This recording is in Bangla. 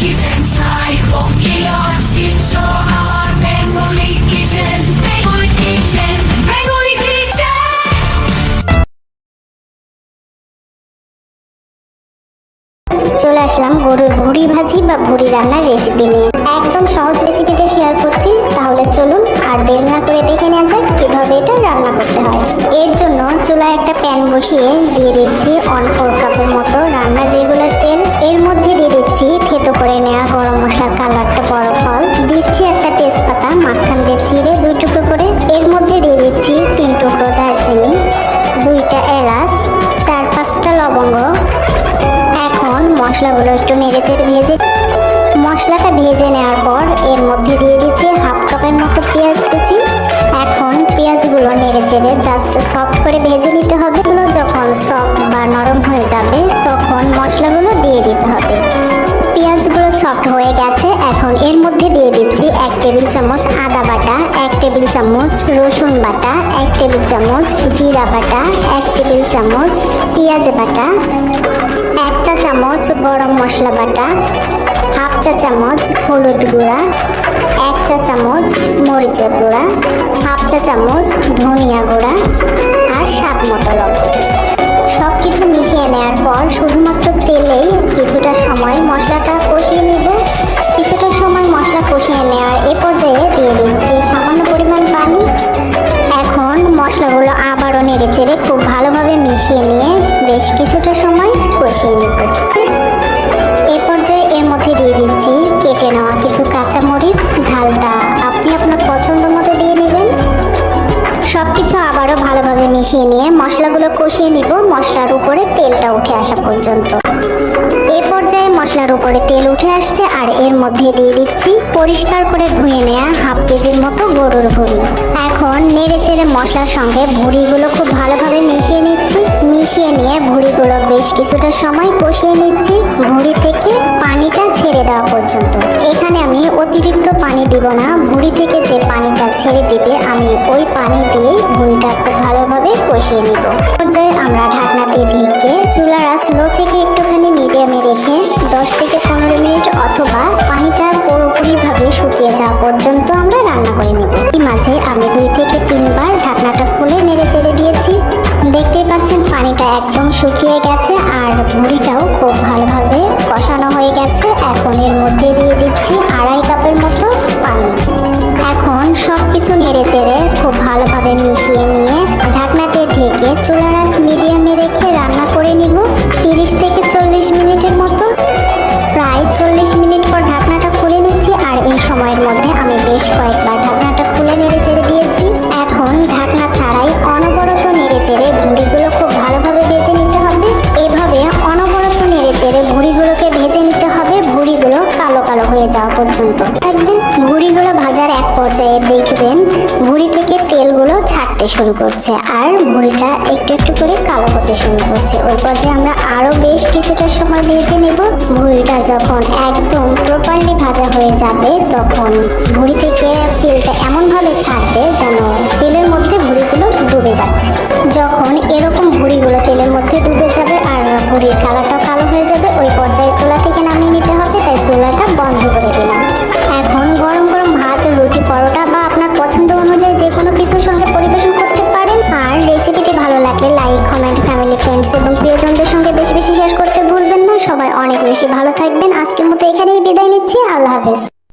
kitchen, Thai Bongios, Incho, our Bengali kitchen, Bengali kitchen, Bengali kitchen. চলে আসলাম গরুর ভুড়ি ভাজি বা ভুড়ি রান্নার রেসিপি নিয়ে একদম সহজ রেসিপিতে শেয়ার করছি তাহলে চলুন আর দেরি না করে দেখে নেওয়া যাক কীভাবে এটা রান্না করতে হয়। এর জন্য চুলায় একটা প্যান বসিয়ে দিয়ে দিচ্ছি অন ফোর কাপের মতো রান্নার রেগুলার তেল। এর মধ্যে দিয়ে দিচ্ছি থেতো করে নেওয়া গরম মশলার কালো একটা বড় ফল। দিচ্ছি একটা তেজপাতা, মাঝখান দিয়ে ছিঁড়ে দুই টুকরো করে। এর মধ্যে দিয়ে দিচ্ছি তিন টুকরো দারচিনি, দুইটা এলাচ, চার পাঁচটা লবঙ্গ। এখন মশলাগুলো একটু নেড়ে চেড়ে ভেজে মশলাটা ভেজে নেওয়ার পর এর মধ্যে দিয়ে দিচ্ছি ভেজে নিতে হবে, এগুলো যখন সফট বা নরম হয়ে যাবে, তখন মশলাগুলো দিয়ে দিতে হবে। পেঁয়াজগুলো সফট হয়ে গেছে, এখন এর মধ্যে দিয়ে দিচ্ছি এক টেবিল চামচ আদা বাটা, এক টেবিল চামচ রসুন বাটা, এক টেবিল চামচ জিরা বাটা, এক টেবিল চামচ পেঁয়াজ বাটা, এক চা চামচ গরম মশলা বাটা, হাফ চা চামচ হলুদ গুঁড়া, এক চা চামচ মরিচের গুঁড়া, হাফ চা চামচ ধনিয়া গুঁড়া সময় মশলাটা কষিয়ে নেব কিছুটা সময় মশলা কষিয়ে নেওয়ার এ পর্যায়ে দিয়ে দিচ্ছি সামান্য পরিমাণ পানি। এখন মশলাগুলো আবারও নেড়ে চেড়ে খুব ভালোভাবে মিশিয়ে নিয়ে বেশ কিছুটা সময় কষিয়ে নেব। এ পর্যায়ে এর মধ্যে দিয়ে দিচ্ছি কেটে নেওয়া কিছু কাঁচামরিচ, ঝালটা। আপনি আপনার পছন্দ মতো দিয়ে নেবেন। সবকিছু আবারও ভালোভাবে মিশিয়ে নিয়ে মশলাগুলো কষিয়ে নিব। মশলার উপরে তেলটা উঠে আসা পর্যন্ত। এই পর্যায়ে মশলার উপরে তেল উঠে আসছে আর এর মধ্যে দিয়ে দিচ্ছি পরিষ্কার করে ধুয়ে নেওয়া হাফ কেজির মতো গরুর ভুড়ি। এখন নেড়ে চেড়ে মশলার সঙ্গে ভুড়িগুলো খুব ভালোভাবে মিশিয়ে নিচ্ছি। মিশিয়ে নিয়ে ভুড়িগুলো বেশ কিছুটা সময় কষিয়ে নিচ্ছি। ভুড়ি থেকে পানিটা ছেড়ে দেওয়া পর্যন্ত। এখানে আমি অতিরিক্ত পানি দিব না। ভুড়ি থেকে যে পানিটা ছেড়ে দিবে, আমি ওই পানি দিয়ে ভুড়িটা খুব ভালোভাবে কষিয়ে নিব। পর্যায়ে আমরা ঢাকনা দিয়ে ঢেকে চুলার লো থেকে রেখে দশ থেকে পনেরো মিনিট অথবা পানিটা পুরোপুরিভাবে শুকিয়ে যাওয়া পর্যন্ত আমরা রান্না করে নেব। এই মাঝে আমি দুই থেকে তিনবার ঢাকনাটা খুলে নেড়ে চেড়ে দিয়েছি। দেখতেই পাচ্ছেন পানিটা একদম শুকিয়ে গেছে আর মুড়িটাও খুব ভালোভাবে কষানো হয়ে গেছে। এখন এর মধ্যে দিয়ে দিচ্ছি আড়াই কাপের মতো পানি। এখন সব কিছু নেড়ে চেড়ে খুব ভালোভাবে মিশিয়ে নিয়ে ঢাকনাতে ঢেকে চুলার বেশ কয়েকবার ঢাকনাটা খুলে নেড়ে চেড়ে দিয়েছি। এখন ঢাকনা ছাড়াই অনবরত নেড়ে চেড়ে ভুঁড়িগুলো খুব ভালোভাবে ভেজে নিতে হবে। এভাবে অনবরত নেড়ে চেড়ে ভুঁড়িগুলোকে ভেজে নিতে হবে। ভুঁড়িগুলো কালো কালো হয়ে যাওয়া পর্যন্ত। দেখবেন, ভুঁড়িগুলো ভাজার এক পর্যায়ে দেখবেন ভুঁড়ি থেকে তেলগুলো ছাড়তে শুরু করছে। আর ভুলটা একটু একটু করে কালো হতে শুরু করছে। ওই পর্যায়ে আমরা আরও বেশ কিছুটা সময় ভেজে নেব। ভুলটা যখন একদম প্রপারলি ভাজা হয়ে যাবে, তখন ভুঁড়ি থেকে তেলটা এমনভাবে থাকবে যেন তেলের মধ্যে ভুঁড়িগুলো লাগলে লাইক কমেন্ট ফ্যামিলি ফ্রেন্ডস এবং প্রিয়জনদের সঙ্গে বেশি বেশি শেয়ার করতে ভুলবেন না। সবাই অনেক বেশি ভালো থাকবেন। আজকের মতো এখানেই বিদায় নিচ্ছি। আল্লাহ হাফেজ।